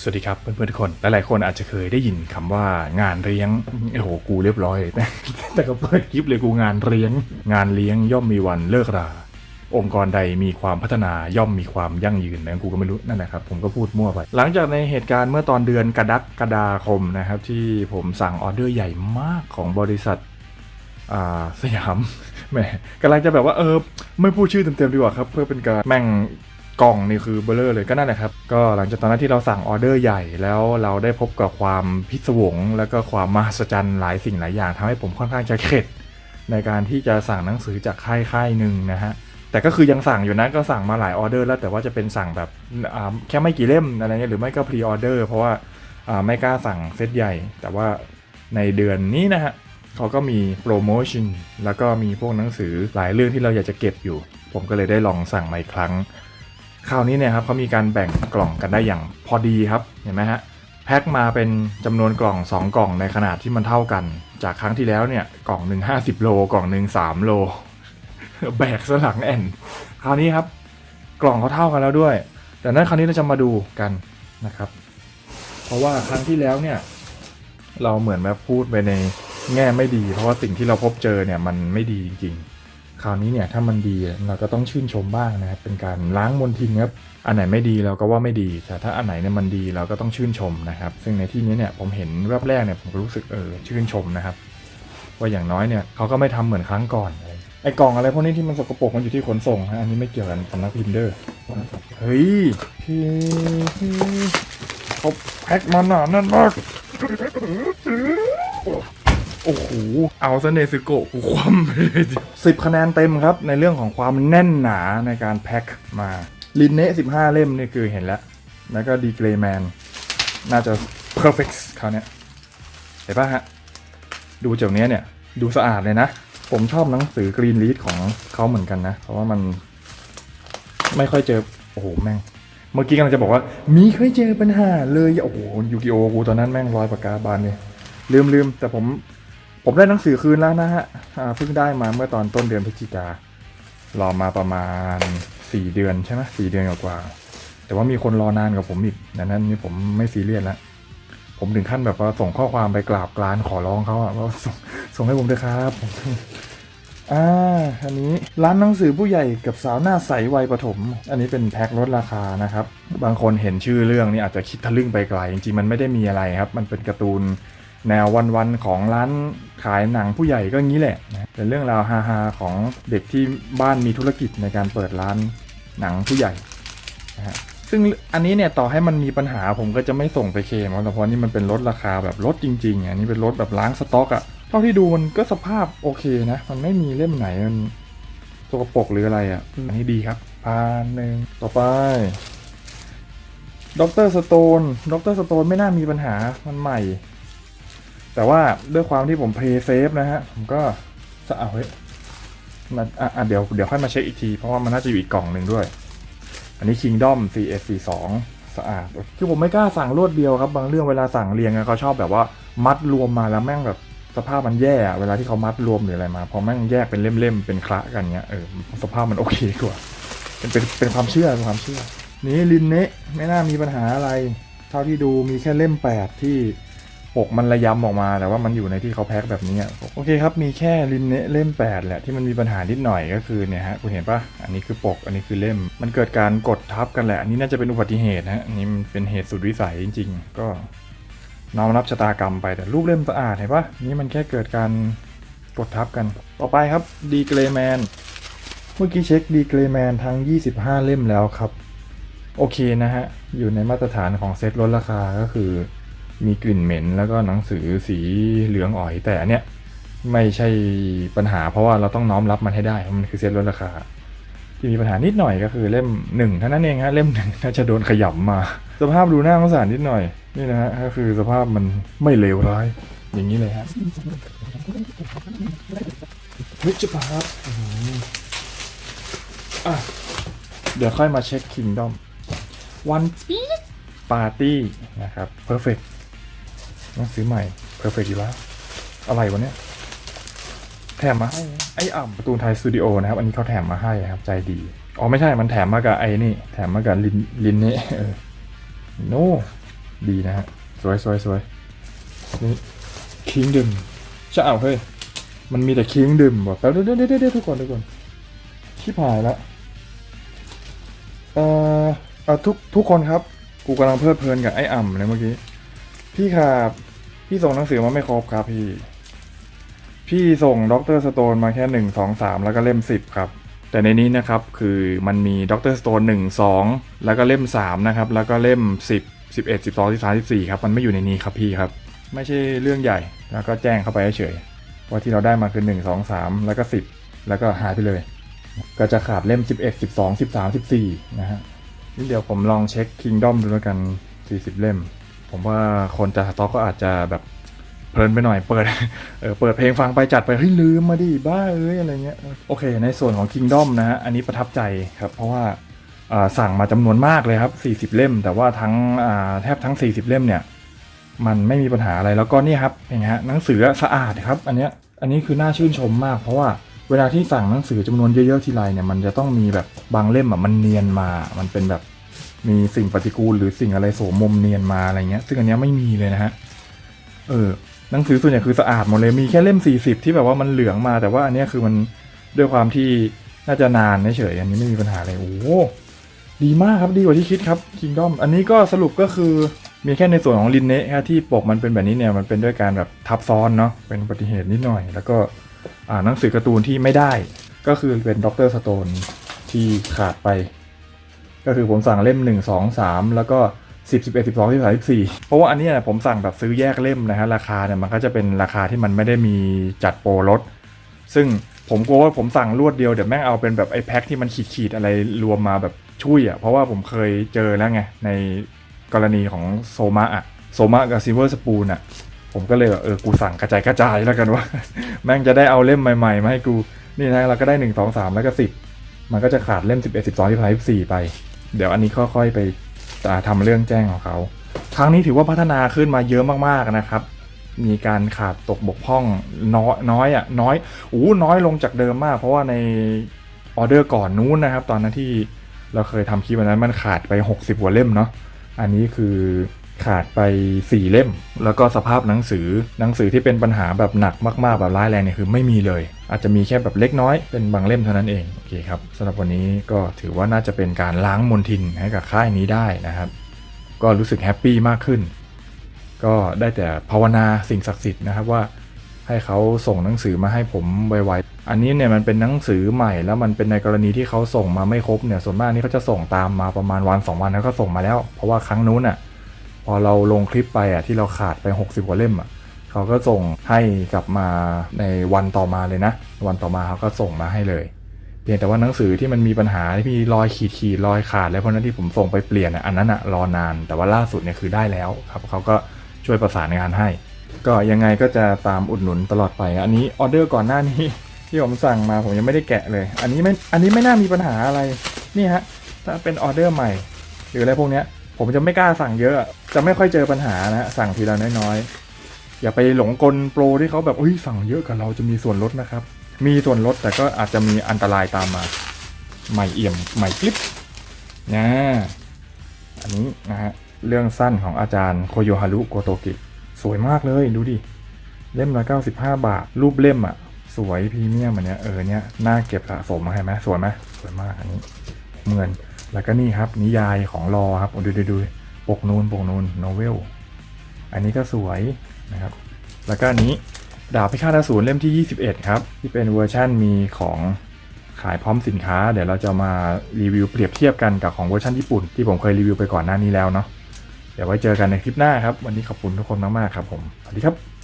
สวัสดีครับเพื่อนๆทุกคน หลายๆคนอาจจะเคยได้ยินคำว่างานเลี้ยง โอ้โห กูเรียบร้อยเลยแต่แต่ก็เปิดคลิปเลยกูงานเลี้ยง งานเลี้ยงย่อมมีวันเลิกรา องค์กรใดมีความพัฒนาย่อมมีความยั่งยืนนะกูก็ไม่รู้นั่นนะครับ ผมก็พูดมั่วไป หลังจากในเหตุการณ์เมื่อตอนเดือนกรดกฎาคมนะครับ ที่ผมสั่งออเดอร์ใหญ่มากของบริษัทอ่าสยามแหมกำลังจะแบบว่าเออไม่พูดชื่อเต็มๆดีกว่าครับ เพื่อเป็นการแม่ง กล่องนี่คือเบลเลอร์เลยก็นั่นแหละครับ ก็หลังจากตอนนั้นที่เราสั่งออเดอร์ใหญ่แล้วเราได้พบกับความพิศวง แล้วก็ความมหัศจรรย์หลายสิ่งหลายอย่างทำให้ผมค่อนข้างจะเข็ด ในการที่จะสั่งหนังสือจากค่ายค่ายหนึ่งนะฮะแต่ก็คือยังสั่งอยู่นะก็สั่งมาหลายออเดอร์แล้วแต่ว่าจะเป็นสั่งแบบแค่ไม่กี่เล่มอะไรเงี้ยหรือไม่ก็พรีออเดอร์เพราะว่าอ่าไม่กล้าสั่งเซตใหญ่ แต่ว่าในเดือนนี้นะฮะเขาก็มีโปรโมชั่นแล้วก็มีพวกหนังสือหลายเรื่องที่เราอยากจะเก็บอยู่ ผมก็เลยได้ลองสั่งมาอีกครั้ง คราวนี้เนี่ยครับเขามีการแบ่งกล่องกันได้อย่างพอดีครับเห็นไหมฮะแพ็คมาเป็นจำนวนกล่อง 2 กล่องในขนาดที่มันเท่ากัน จากครั้งที่แล้วเนี่ยกล่องหนึ่ง50โลกล่องหนึ่ง3โล แบกสลังแอนคราวนี้ครับ กล่องเขาเท่ากันแล้วด้วย แต่นั้นคราวนี้เราจะมาดูกันนะครับ เพราะว่าครั้งที่แล้วเนี่ย เราเหมือนแบบพูดไปในแง่ไม่ดี เพราะว่าสิ่งที่เราพบเจอเนี่ยมันไม่ดีจริงๆ คราวนี้เนี่ยถ้ามันดีเราก็ต้องชื่นชมบ้างนะครับเป็นการล้างมลทินครับอันไหนไม่ดีเราก็ว่าไม่ดี แต่ถ้าอันไหนเนี่ยมันดีเราก็ต้องชื่นชมนะครับ ซึ่งในที่นี้เนี่ยผมเห็นแวบแรกเนี่ยผมก็รู้สึกเออชื่นชมนะครับ ว่าอย่างน้อยเนี่ยเขาก็ไม่ทำเหมือนครั้งก่อนไอ้กล่องอะไรพวกนี้ที่มันสกปรกมันอยู่ที่ขนส่งฮะอันนี้ไม่เกี่ยวกันสำนักพิมพ์เด้อเฮ้ยพี่เขาแพ็คมาหนาแน่นมาก โอ้โห เอาซะเนซึโกะกูคว่ำไปเลยสิบคะแนนเต็มครับ ในเรื่องของความแน่นหนาในการแพ็คมาลินเนะสิบห้าเล่มนี่คือเห็นแล้ว แล้วก็ดีเกรแมน น่าจะ perfect คราวเนี้ยเห็นปะฮะ ดูจากเนี้ยเนี่ย ดูสะอาดเลยนะ ผมชอบหนังสือกรีนลีดของเขาเหมือนกันนะ เพราะว่ามันไม่ค่อยเจอ โอ้โห แม่ง เมื่อกี้กำลังจะบอกว่า มีเคยเจอปัญหาเลย โอ้โหยูกิโอกูตอนนั้นแม่งร้อยปากกาบานเลยลืมลืมแต่ผม ผมได้หนังสือคืนแล้วนะฮะอ่าเพิ่งได้มาเมื่อตอนต้นเดือนพฤศจิการอมาประมาณ 4 เดือนใช่ไหมสี่เดือนกว่า แต่ว่ามีคนรอนานกว่าผมอีกดังนั้นนี่ผมไม่ซีเรียสแล้วผมถึงขั้นแบบว่าส่งข้อความไปกราบกรานขอร้องเขาอะว่าส่งส่งให้ผมด้วยครับ อ่า อันนี้ร้านหนังสือผู้ใหญ่กับสาวหน้าใสวัยประถม อันนี้เป็นแพ็คลดราคานะครับ บางคนเห็นชื่อเรื่องนี่อาจจะคิดทะลึ่งไปไกล จริงๆมันไม่ได้มีอะไรครับ มันเป็นการ์ตูน แนววันๆของร้านขายหนังผู้ใหญ่ก็งี้แหละนะเป็นเรื่องราวฮาๆของเด็กที่บ้านมีธุรกิจในการเปิดร้านหนังผู้ใหญ่นะฮะซึ่งอันนี้เนี่ยต่อให้มันมีปัญหาผมก็จะไม่ส่งไปเคลมเพราะนี่มันเป็นลดราคาแบบลดจริงๆอันนี้เป็นลดแบบล้างสต็อกอะเท่าที่ดูมันก็สภาพโอเคนะ มันไม่มีเล่มไหนมันสกปรกหรืออะไรอะอันนี้ดีครับพานหนึ่งต่อไปด็อกเตอร์สโตนด็อกเตอร์สโตนไม่น่ามีปัญหามันใหม่ แต่ว่าด้วยความที่ผมเพย์เซฟนะฮะ ผมก็จะเอาเฮ้ยมาอะอะเดี๋ยวเดี๋ยวค่อยมาเช็คอีกที เพราะว่ามันน่าจะอยู่อีกกล่องหนึ่งด้วย อันนี้ Kingdom CS42 สะอาด คือผมไม่กล้าสั่งรวดเดียวครับ บางเรื่องเวลาสั่งเรียงเขาชอบแบบว่ามัดรวมมาแล้วแม่งแบบสภาพมันแย่ เวลาที่เขามัดรวมหรืออะไรมา พอแม่งแยกเป็นเล่มๆ เป็นคละกันเงี้ย เออ สภาพมันโอเคกว่า เป็นเป็นเป็นความเชื่อเป็นความเชื่อ นี่ลินเนะไม่น่ามีปัญหาอะไร เท่าที่ดูมีแค่เล่มแปดที่ ปกมันระยำออกมาแต่ว่ามันอยู่ในที่เขาแพ็คแบบนี้โอเคครับมีแค่ลินเนเล่ม 8 แหละที่มันมีปัญหานิดหน่อยก็คือเนี่ยฮะคุณเห็นปะอันนี้คือปกอันนี้คือเล่ม มันเกิดการกดทับกันแหละอันนี้น่าจะเป็นอุบัติเหตุนะฮะอันนี้มันเป็นเหตุสุดวิสัยจริง ๆ ก็น้อมรับชะตากรรมไปแต่รูปเล่มสะอาดเห็นปะนี่มันแค่เกิดการกดทับกัน ต่อไปครับดีเกรแมนเมื่อกี้เช็คดีเกรแมนทั้ง 25 เล่มแล้วครับ โอเคนะฮะ อยู่ในมาตรฐานของเซ็ตลดราคาก็คือ มีกลิ่นเหม็น แล้วก็หนังสือสีเหลืองอ๋อยแต่อันเนี้ยไม่ใช่ปัญหาเพราะว่าเราต้องน้อมรับมันให้ได้เพราะมันคือเซ็ตลดราคา ที่มีปัญหานิดหน่อยก็คือเล่มหนึ่งเท่านั้นเองฮะเล่มหนึ่งน่าจะโดนขยำมา สภาพดูน่าสงสารนิดหน่อยนี่นะฮะก็คือสภาพมันไม่เลวร้ายอย่างนี้เลยฮะวิจภาพอื้อหืออะเดี๋ยวค่อยมาเช็คคิงดอมวันปีปาร์ตี้นะครับ perfect หนังสือใหม่ perfect อยู่แล้วอะไรวะเนี่ยแถมมาให้ไอ้อ่ำประตูนไทยสตูดิโอนะครับ อันนี้เขาแถมมาให้ครับ ใจดี อ๋อไม่ใช่มันแถมมากับไอ้นี่ แถมมากับลินลินเน่เออโนดีนะฮะสวยสวยสวยนี่คิงดื่มจะเอาเฮ้ยมันมีแต่คิงดื่มบอกแป๊บเดี๋ยวเดี๋ยวเดี๋ยวเดี๋ยวทุกคนทุกคนที่ผ่านละเอ่อเอ่อทุกทุกคนครับ กูกำลังเพลิดเพลินกับไอ้อ่ำเลยเมื่อกี้ พี่ครับ พี่ส่งหนังสือมาไม่ครบครับพี่ พี่ส่งด็อกเตอร์สโตนมาแค่หนึ่งสองสามแล้วก็เล่มสิบครับ แต่ในนี้นะครับคือมันมีด็อกเตอร์สโตนหนึ่งสองแล้วก็เล่มสามนะครับ แล้วก็เล่มสิบสิบเอ็ดสิบสองสิบสามสิบสี่ครับ มันไม่อยู่ในนี้ครับพี่ครับ ไม่ใช่เรื่องใหญ่ แล้วก็แจ้งเข้าไปเฉยว่าที่เราได้มาคือหนึ่งสองสามแล้วก็สิบแล้วก็หายไปเลย ก็จะขาดเล่มสิบเอ็ดสิบสองสิบสามสิบสี่นะฮะนี่เดี๋ยวผมลองเช็ค Kingdom ดูแล้วกันสี่สิบเล่ม ผมว่าคนจะสต็อกก็อาจจะแบบเพลินไปหน่อยเปิดเออเปิดเพลงฟังไปจัดไปเฮ้ยลืมมาดิบ้าเอ้ยอะไรเงี้ยโอเค ในส่วนของ Kingdom นะฮะอันนี้ประทับใจครับ เพราะว่าสั่งมาจำนวนมากเลยครับ 40 เล่ม แต่ว่าทั้งแทบทั้ง 40 เล่มเนี่ย มันไม่มีปัญหาอะไรแล้วก็นี่ครับเห็นไหมฮะหนังสือสะอาดครับ อันเนี้ยอันนี้คือน่าชื่นชมมาก เพราะว่าเวลาที่สั่งหนังสือจำนวนเยอะๆทีไรเนี่ยมันจะต้องมีแบบบางเล่มอะมันเนียนมา มันเป็นแบบ มีสิ่งปฏิกูลหรือสิ่งอะไรโสมมเนียนมาอะไรเงี้ย ซึ่งอันเนี้ยไม่มีเลยนะฮะ เออ หนังสือส่วนใหญ่คือสะอาดหมดเลย มีแค่เล่ม 40 ที่แบบว่ามันเหลืองมา แต่ว่าอันเนี้ยคือมันด้วยความที่น่าจะนานเฉยอันนี้ไม่มีปัญหาเลย โอ้ดีมากครับ ดีกว่าที่คิดครับ Kingdom อันนี้ก็สรุปก็คือมีแค่ในส่วนของลินเนะครับที่ปกมันเป็นแบบนี้เนี่ยมันเป็นด้วยการแบบทับซ้อนเนาะ เป็นอุบัติเหตุนิดหน่อย แล้วก็อ่าหนังสือการ์ตูนที่ไม่ได้ ก็คือเป็นด็อกเตอร์สโตนที่ขาดไป ก็คือผมสั่งเล่ม 1 2 3 แล้วก็ 10 11 12 13 14 เพราะว่าอันเนี้ยผมสั่งแบบซื้อแยกเล่มนะฮะราคาเนี่ยมันก็จะเป็นราคาที่มันไม่ได้มีจัดโปรลด ซึ่งผมกลัวว่าผมสั่งรวดเดียวเดี๋ยวแม่งเอาเป็นแบบไอ้แพ็คที่มันขีดๆอะไรรวมมาแบบช่วยอะเพราะว่าผมเคยเจอแล้วไงในกรณีของโซมะอะโซมะกับซิ l เวอร์สปูนอะผมก็เลยแบบเออกูสั่งกระจายกระจายแล้วกันว่า แม่งจะได้เอาเล่มใหม่ๆมาให้กูนี่นะเราก็ได้หนึ่งสองสามแล้วก็สิบมันก็จะขาดเล่มสิบเอ็ดสิบสองสิบสามสิบสี่ไป เดี๋ยวอันนี้ค่อยๆไปอ่าทำเรื่องแจ้งของเขา ครั้งนี้ถือว่าพัฒนาขึ้นมาเยอะมากๆนะครับ มีการขาดตกบกพร่องน้อยน้อยอะน้อยอู้น้อยลงจากเดิมมาก เพราะว่าในออเดอร์ก่อนนู้นนะครับ ตอนนั้นที่เราเคยทำคลิปวันนั้นมันขาดไป 60กว่าเล่มเนาะอันนี้คือ ขาดไป 4 เล่ม แล้วก็สภาพหนังสือหนังสือที่เป็นปัญหาแบบหนักมากๆแบบร้ายแรงเนี่ยคือไม่มีเลย อาจจะมีแค่แบบเล็กน้อยเป็นบางเล่มเท่านั้นเองโอเคครับสำหรับวันนี้ก็ถือว่าน่าจะเป็นการล้างมลทินให้กับค่ายนี้ได้นะครับ ก็รู้สึกแฮปปี้มากขึ้น ก็ได้แต่ภาวนาสิ่งศักดิ์สิทธิ์นะครับว่าให้เขาส่งหนังสือมาให้ผมไวๆ อันนี้เนี่ยมันเป็นหนังสือใหม่แล้วมันเป็นในกรณีที่เขาส่งมาไม่ครบเนี่ยส่วนมากนี่เขาจะส่งตามมาประมาณวัน 2 วันแล้วก็ส่งมาแล้ว เพราะว่าครั้งนู้นอะ พอเราลงคลิปไปอะที่เราขาดไป 60กว่าเล่มอะเขาก็ส่งให้กลับมาในวันต่อมาเลยนะ วันต่อมาเขาก็ส่งมาให้เลย เพียงแต่ว่าหนังสือที่มันมีปัญหาที่มีรอยขีดขีดรอยขาดแล้วเพราะนั้นที่ผมส่งไปเปลี่ยนอะอันนั้นอะรอนาน แต่ว่าล่าสุดเนี่ยคือได้แล้วครับเขาก็ช่วยประสานงานให้ ก็ยังไงก็จะตามอุดหนุนตลอดไปอันนี้ออเดอร์ก่อนหน้านี้ที่ผมสั่งมาผมยังไม่ได้แกะเลย อันนี้ไม่อันนี้ไม่น่ามีปัญหาอะไรนี่ฮะถ้าเป็นออเดอร์ใหม่ หรืออะไรพวกเนี้ย ผมจะไม่กล้าสั่งเยอะ จะไม่ค่อยเจอปัญหานะสั่งทีละน้อยๆ อย่าไปหลงกลโปรที่เขาแบบอุ้ยสั่งเยอะกับเราจะมีส่วนลดนะครับ มีส่วนลดแต่ก็อาจจะมีอันตรายตามมาใหม่เอี่ยมใหม่กลิปนะอันนี้นะฮะเรื่องสั้นของอาจารย์โคโยฮารุโกโตกิสวยมากเลยดูดิ เล่มละ95 บาท รูปเล่มอะ สวยพรีเมียมอันเนี้ยเออเนี้ยน่าเก็บสะสมมาใช่ไหมสวยไหมสวยมากอันนี้เงิน แล้วก็นี่ครับนิยายของรอครับดูดูดูปกนูนปกนูนโนเวล อันนี้ก็สวยนะครับ แล้วก็อันนี้ดาบพิฆาตอสูรเล่มที่ 21 ครับ ที่เป็นเวอร์ชั่นมีของขายพร้อมสินค้า เดี๋ยวเราจะมารีวิวเปรียบเทียบกันกับของเวอร์ชันญี่ปุ่นที่ผมเคยรีวิวไปก่อนหน้านี้แล้วเนาะเดี๋ยวไว้เจอกันในคลิปหน้าครับ วันนี้ขอบคุณทุกคนมากๆครับผมสวัสดีครับ